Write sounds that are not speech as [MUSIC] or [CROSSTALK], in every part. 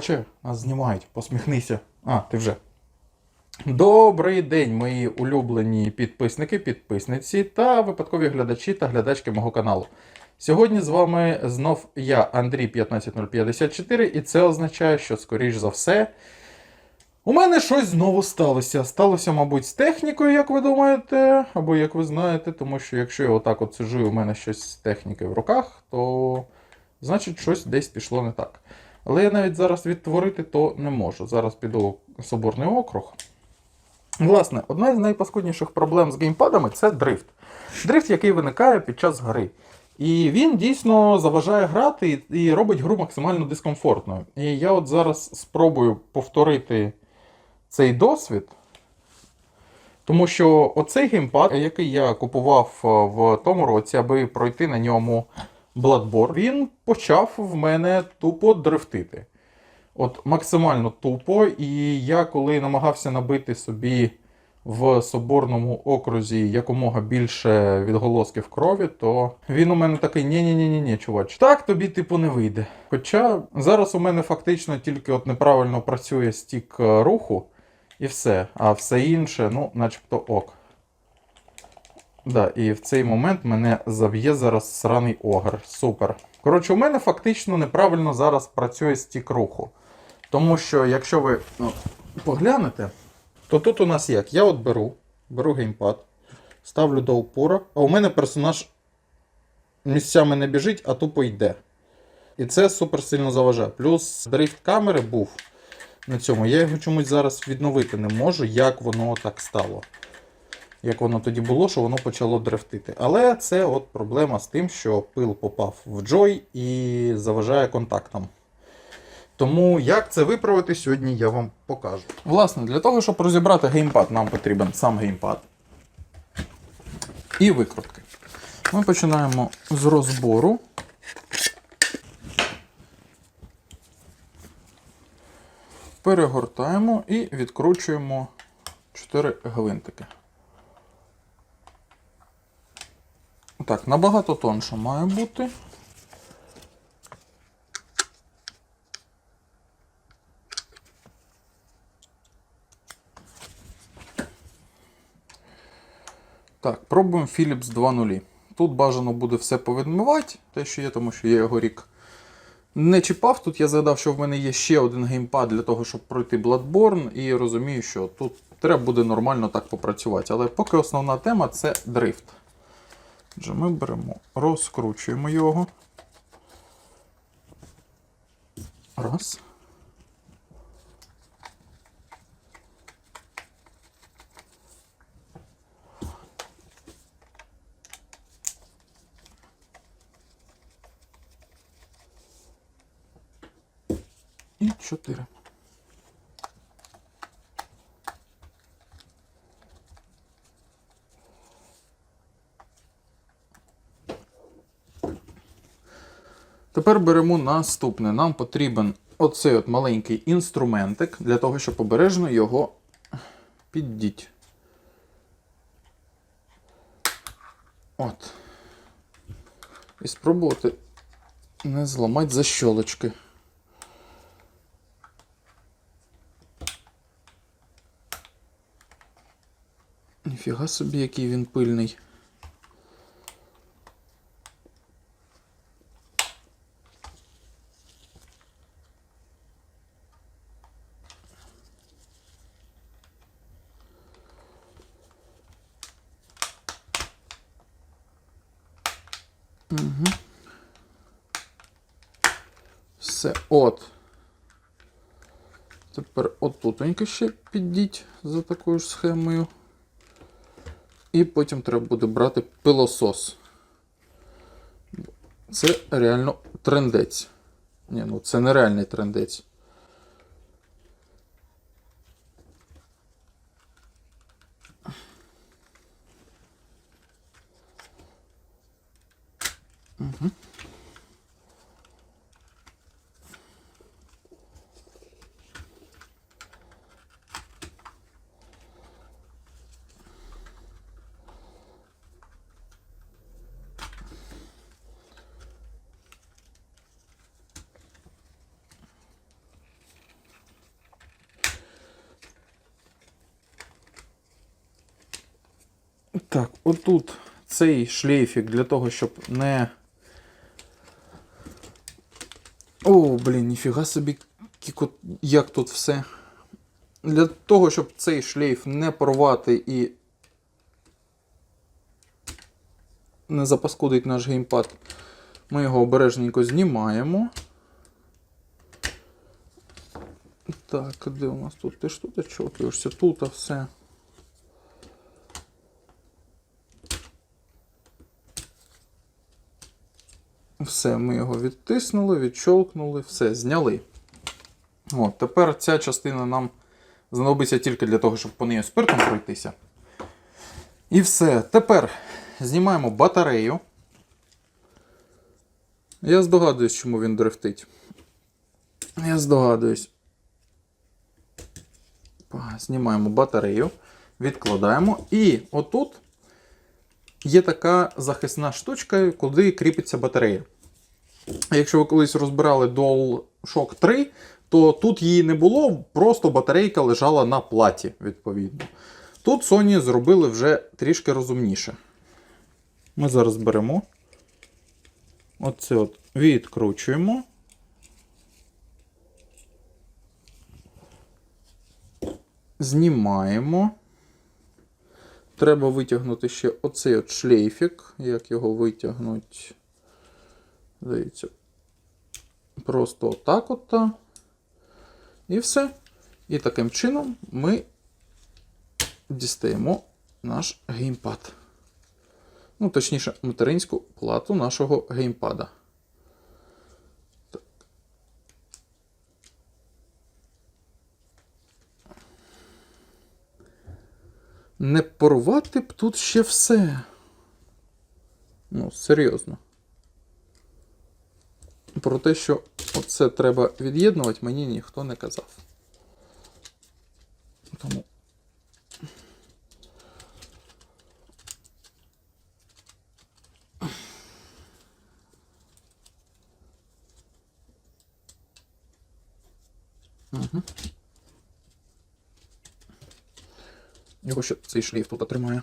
Чуваче, нас знімають, посміхнися. А, ти вже. Добрий день, мої улюблені підписники, підписниці та випадкові глядачі та глядачки мого каналу. Сьогодні з вами знов я, Андрій 15054, і це означає, що, скоріш за все, у мене щось знову сталося. Сталося, мабуть, з технікою, як ви думаєте, або як ви знаєте, тому що якщо я отак от сиджу, і у мене щось з технікою в руках, то значить щось десь пішло не так. Але я навіть зараз відтворити то не можу. Зараз піду в Соборний округ. Власне, одна з найпаскудніших проблем з геймпадами це дрифт. Дрифт, який виникає під час гри. І він дійсно заважає грати і- робить гру максимально дискомфортною. І я от зараз спробую повторити цей досвід. Тому що оцей геймпад, який я купував е, в тому році, аби пройти на ньому Bloodborne, він почав в мене тупо дрифтити. От максимально тупо. І я коли намагався набити собі в соборному окрузі якомога більше відголосків крові, то він у мене такий ні-ні-ні, чувач, так тобі типу не вийде. Хоча зараз у мене фактично тільки от неправильно працює стік е, руху, і все. А все інше, ну, начебто ок. Да, і в цей момент мене заб'є зараз сраний огр. Супер. Коротше, у мене фактично неправильно зараз працює стік руху. Тому що, якщо ви ну, поглянете, то тут у нас як? Я от беру, беру геймпад, ставлю до упора, а у мене персонаж місцями не біжить, а тупо йде. І це супер сильно заважає. Плюс дрифт камери був на цьому. Я його чомусь зараз відновити не можу, як воно так стало. Як воно тоді було, що воно почало дрифтити. Але це от проблема з тим, що пил попав в джой і заважає контактам. Тому як це виправити, сьогодні я вам покажу. Власне, для того, щоб розібрати геймпад, нам потрібен сам геймпад і викрутки. Ми починаємо з розбору. Перегортаємо і відкручуємо 4 гвинтики. Так, набагато тонше має бути. Так, пробуємо Philips 2.0. Тут бажано буде все повідмивати, те, що є, тому що я його рік не чіпав. Тут я згадав, що в мене є ще один геймпад для того, щоб пройти Bloodborne, і розумію, що тут треба буде нормально так попрацювати. Але поки основна тема це дрифт. Отже, ми беремо, розкручуємо його. Раз. І чотири. Тепер беремо наступне. Нам потрібен оцей от маленький інструментик для того, щоб обережно його піддіть. От. І спробувати не зламати защолочки. Ніфіга собі, який він пильний. Угу. Все, от. Тепер отутонько ще піддіть за такою ж схемою. І потім треба буде брати пилосос. Це реально трендець. Ні, ну це нереальний трендець. Угу. Так, отут цей шлейфік для того, щоб не. О, блін, ніфіга собі, як тут все. Для того, щоб цей шлейф не порвати і не запаскудить наш геймпад, ми його обережненько знімаємо. Так, де у нас тут? Ти ж тут очокуєшся? Тут а все. Все, ми його відтиснули, відщолкнули, все, зняли. От, тепер ця частина нам знадобиться тільки для того, щоб по неї спиртом пройтися. І все. Тепер знімаємо батарею. Я здогадуюсь, чому він дрифтить. Я здогадуюсь. Знімаємо батарею, відкладаємо. І отут є така захисна штучка, куди кріпиться батарея. Якщо ви колись розбирали DualShock 3, то тут її не було, просто батарейка лежала на платі, відповідно. Тут Sony зробили вже трішки розумніше. Ми зараз беремо. Оце от відкручуємо. Знімаємо. Треба витягнути ще оцей от шлейфік. Як його витягнуть? Здається. Просто отак от. І все. І таким чином ми дістаємо наш геймпад. Ну, точніше, материнську плату нашого геймпада. Так. Не порвати б тут ще все. Ну, серйозно. Про те, що оце треба від'єднувати, мені ніхто не казав. Тому. Угу. Його ще цей шлейф тут тримає.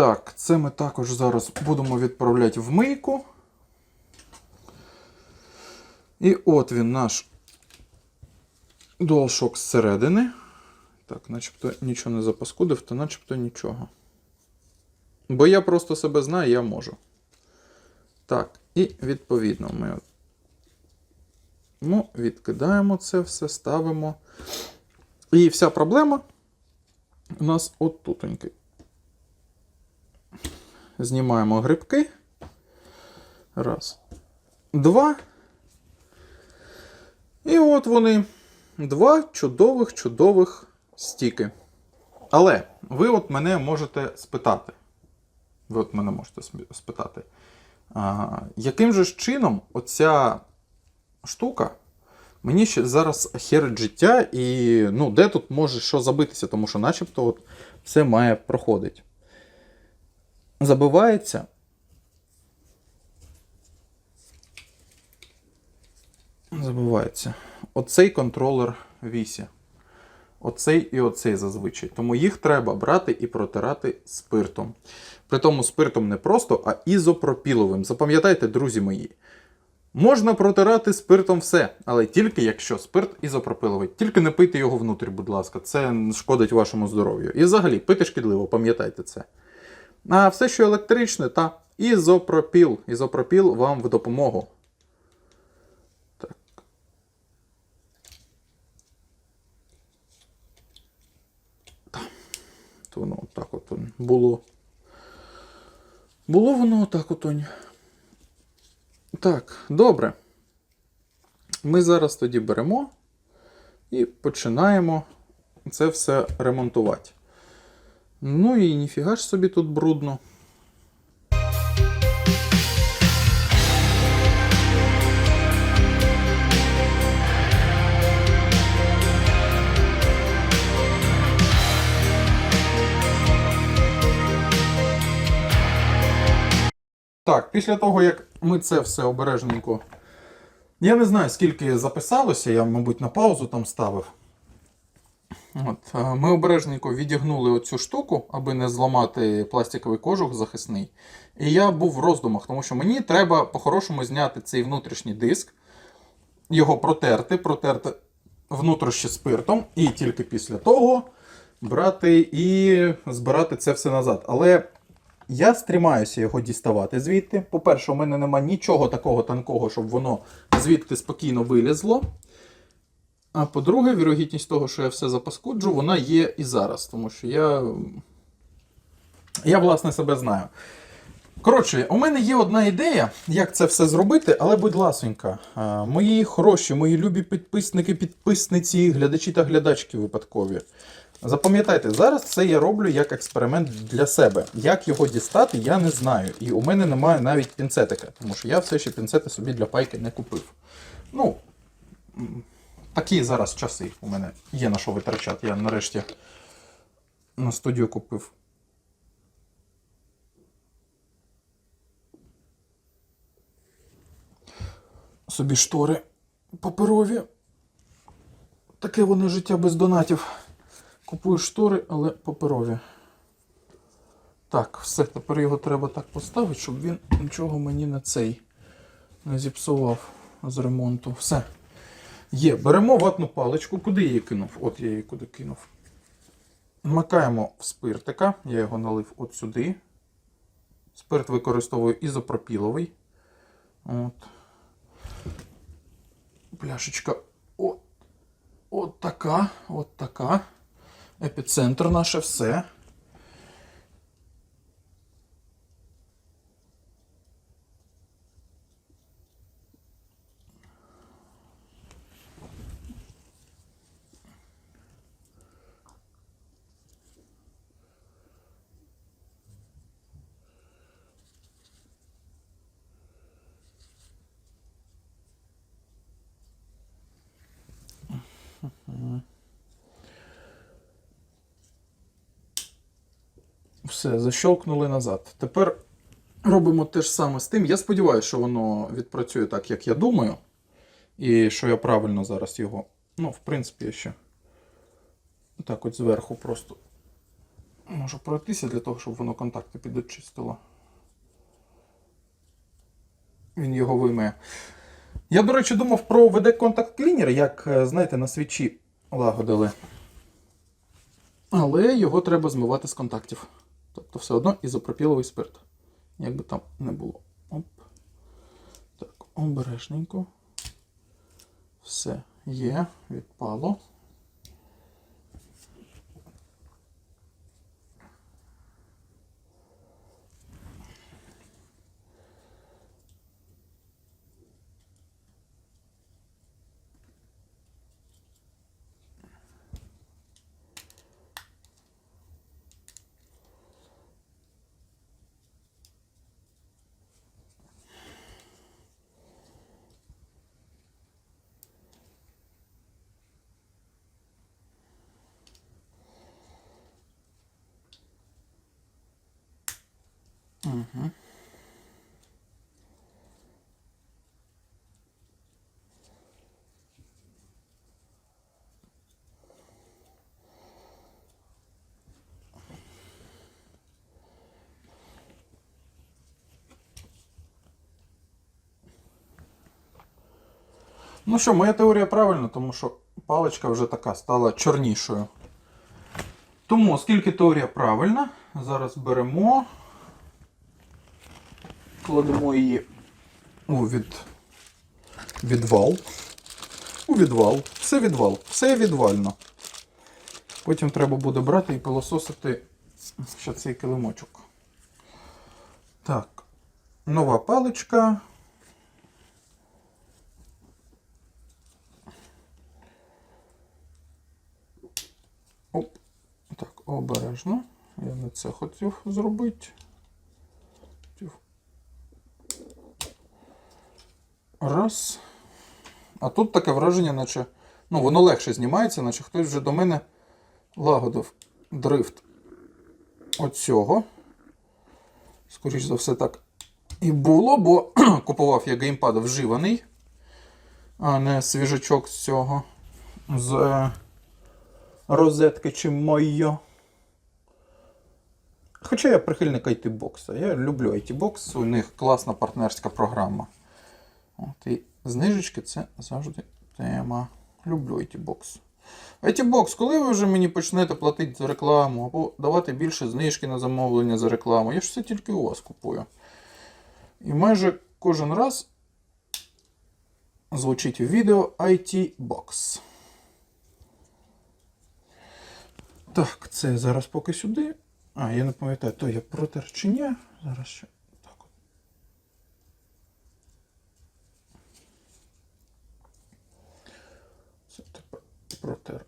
Так, це ми також зараз будемо відправляти в мийку. І от він наш DualShock зсередини. Так, начебто нічого не запаскудив, то начебто нічого. Бо я просто себе знаю, я можу. Так, і відповідно ми ну, відкидаємо це все, ставимо. І вся проблема у нас отутоньки. Знімаємо грибки. Раз. Два. І от вони. Два чудових, чудових стіки. Але ви от мене можете спитати. Ви от мене можете спитати. А, яким же ж чином оця штука мені ще зараз херить життя, і ну, де тут може що забитися, тому що начебто от все має проходити. Забивається. Забивається. Оцей контролер вісі. Оцей і оцей зазвичай. Тому їх треба брати і протирати спиртом. При тому спиртом не просто, а ізопропіловим. Запам'ятайте, друзі мої. Можна протирати спиртом все, але тільки якщо спирт ізопропиловий. Тільки не пийте його внутрі, будь ласка, це шкодить вашому здоров'ю. І взагалі, пити шкідливо, пам'ятайте це. А все, що електричне, та ізопропіл. Ізопропіл вам в допомогу. Так. Та. То воно отак от було. Було воно отак от. Так, добре. Ми зараз тоді беремо і починаємо це все ремонтувати. Ну і ніфіга ж собі тут брудно. Так, після того, як ми це все обережненько. Я не знаю, скільки записалося, я, мабуть, на паузу там ставив. От, е, ми обережненько відігнули оцю штуку, аби не зламати пластиковий кожух захисний. І я був в роздумах, тому що мені треба по-хорошому зняти цей внутрішній диск, його протерти, протерти внутрішнє спиртом, і тільки після того брати і збирати це все назад. Але я стрімаюся його діставати звідти. По-перше, у мене нема нічого такого тонкого, щоб воно звідти спокійно вилізло. А по-друге, вірогідність того, що я все запаскуджу, вона є і зараз, тому що я. Я, власне, себе знаю. Коротше, у мене є одна ідея, як це все зробити, але будь ласонька, мої хороші, мої любі підписники, підписниці, глядачі та глядачки випадкові. Запам'ятайте, зараз це я роблю як експеримент для себе. Як його дістати, я не знаю. І у мене немає навіть пінцетика, тому що я все ще пінцети собі для пайки не купив. Ну, такі зараз часи у мене є на що витрачати. Я нарешті на студію купив. Собі штори паперові. Таке воно життя без донатів. Купую штори, але паперові. Так, все, тепер його треба так поставити, щоб він нічого мені на цей не зіпсував з ремонту. Все. Є. Беремо ватну паличку. Куди я її кинув? От я її куди кинув. Макаємо в спиртика. Я його налив от сюди. Спирт використовую ізопропіловий. От. Пляшечка. От. От така. От така. Епіцентр наше все. Все, защелкнули назад. Тепер робимо те ж саме з тим. Я сподіваюся, що воно відпрацює так, як я думаю. І що я правильно зараз його. Ну, в принципі, я ще так от зверху просто можу пройтися для того, щоб воно контакти підочистило. Він його виймає. Я, до речі, думав про VD Contact Cleaner, як, е, знаєте, на свічі лагодили. Але його треба змивати з контактів. Тобто все одно ізопропіловий спирт. Як би там не було. Оп. Так, обережненько. Все є, відпало. Ну що, моя теорія правильна, тому що паличка вже така стала чорнішою. Тому, оскільки теорія правильна, зараз беремо, кладемо її у від... відвал. У відвал. Все відвал. Все відвально. Потім треба буде брати і пилососити ще цей килимочок. Так. Нова паличка. Оп. Так, обережно. Я не це хотів зробити. Хотів. Раз. А тут таке враження, наче. Ну, воно легше знімається, наче хтось вже до мене лагодив дрифт оцього. Скоріше за все, так і було, бо [CLEARS THROAT] купував я геймпад вживаний, а не свіжачок з цього. З е, розетки чи моє. Хоча я прихильник IT-бокса. Я люблю IT-бокс, у них класна партнерська програма. От, і знижечки це завжди тема. Люблю IT-бокс. IT-бокс, коли ви вже мені почнете платити за рекламу або давати більше знижки на замовлення за рекламу, я ж все тільки у вас купую. І майже кожен раз звучить в відео IT-бокс. Так, це зараз поки сюди. А, я не пам'ятаю, то я протер чи ні. Зараз ще. Так от. Це тепер.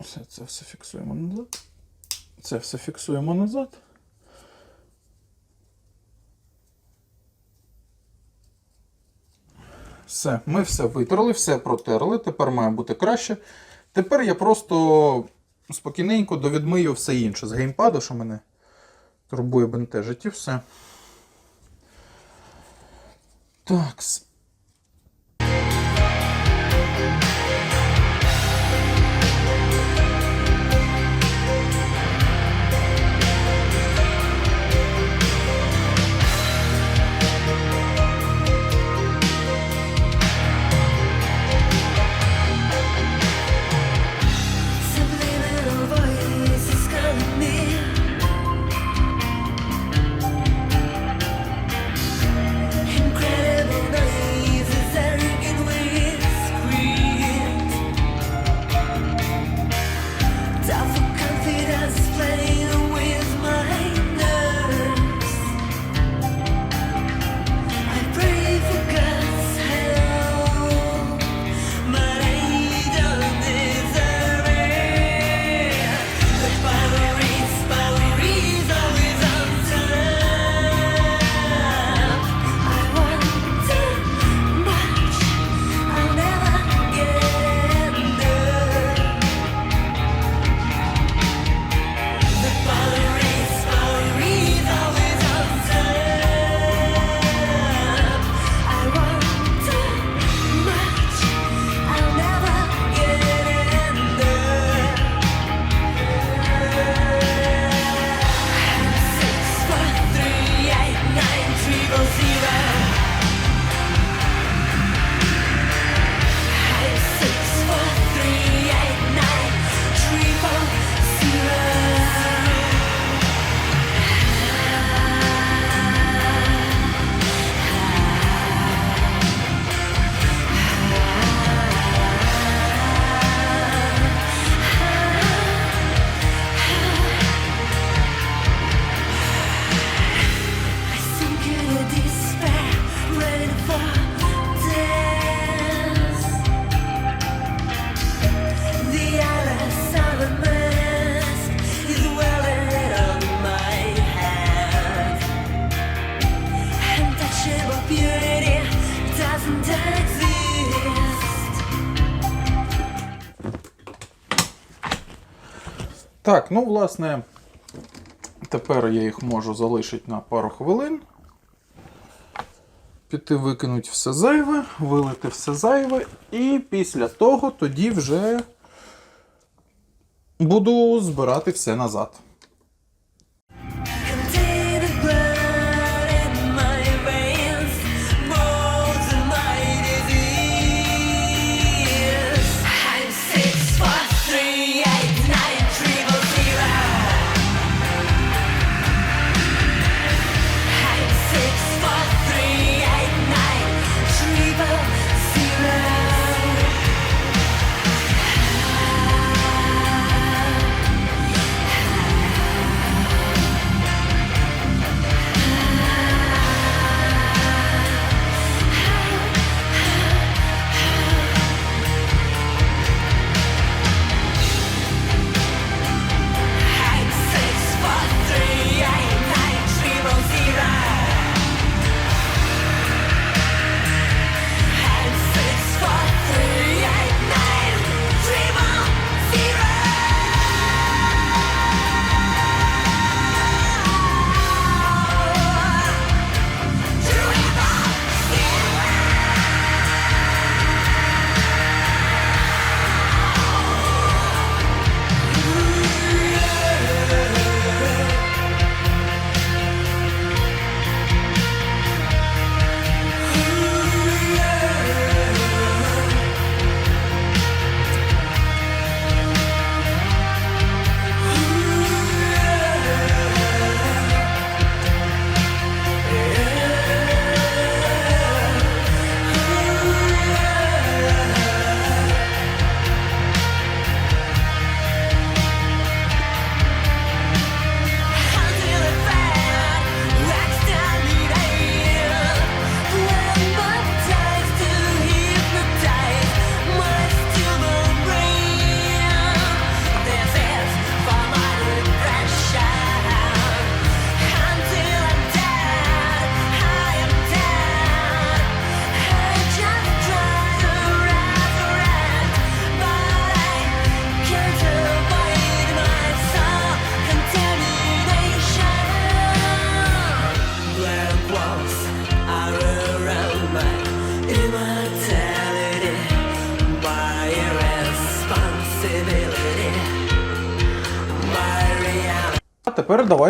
Все це все фіксуємо назад. Це все фіксуємо назад. Все, ми все витерли, все протерли. Тепер має бути краще. Тепер я просто спокійненько довідмию все інше з геймпаду, що мене турбує бентежить, і все. Так. Так, ну, власне, тепер я їх можу залишити на пару хвилин. Піти викинути все зайве, вилити все зайве, і після того тоді вже буду збирати все назад.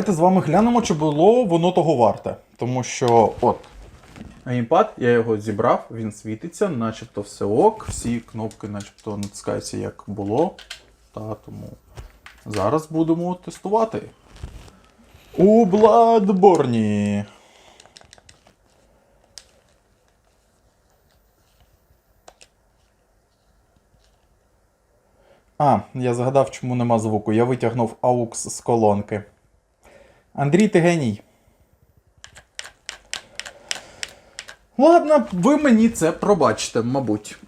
Давайте з вами глянемо, чи було воно того варте. Тому що, от, геймпад, я його зібрав, він світиться, начебто все ок, всі кнопки начебто натискаються як було. Та тому зараз будемо тестувати. У Bloodborne. А, я згадав, чому нема звуку. Я витягнув AUX з колонки. Андрій, ти геній. Ладно, ви мені це пробачите, мабуть.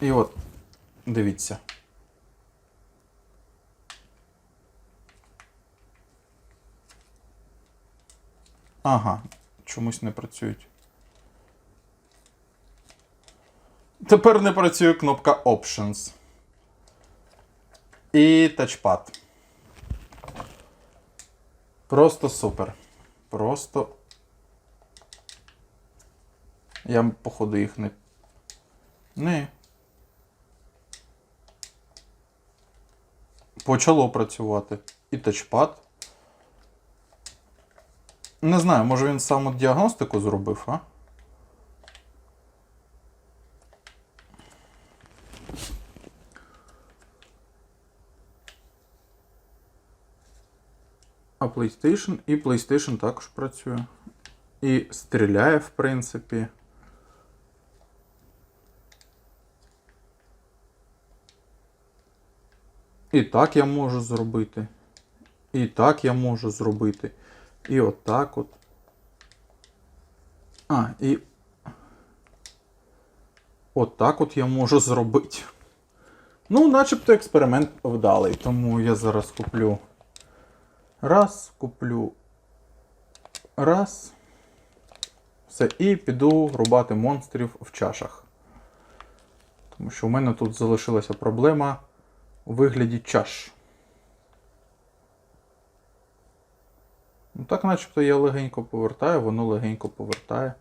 І от, дивіться. Ага, чомусь не працюють. Тепер не працює кнопка Options. І тачпад. Просто супер. Просто. Я, походу, їх не. Не. Почало працювати. І тачпад. Не знаю, може він сам діагностику зробив, а? А PlayStation і PlayStation також працює. І стріляє, в принципі. І так я можу зробити. І так я можу зробити. І отак от. А, і. Отак от я можу зробити. Ну, начебто експеримент вдалий, тому я зараз куплю. Раз, куплю. Раз. Все, і піду рубати монстрів в чашах. Тому що у мене тут залишилася проблема у вигляді чаш. Ну так, начебто я легенько повертаю, воно легенько повертає.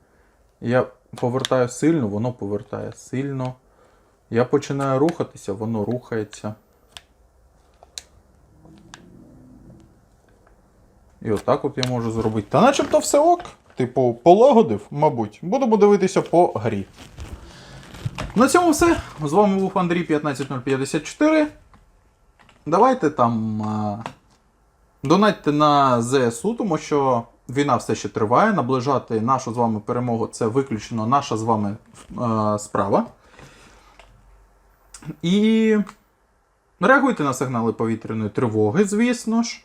Я повертаю сильно, воно повертає сильно. Я починаю рухатися, воно рухається. І отак от я можу зробити. Та начебто все ок. Типу, полагодив, мабуть. Будемо дивитися по грі. На цьому все. З вами був Андрій 15054. Давайте там. А... Донатьте на ЗСУ, тому що війна все ще триває. Наближати нашу з вами перемогу це виключно наша з вами е, справа. І реагуйте на сигнали повітряної тривоги, звісно ж.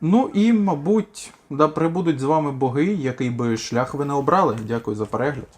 Ну і, мабуть, да прибудуть з вами боги, який би шлях ви не обрали. Дякую за перегляд.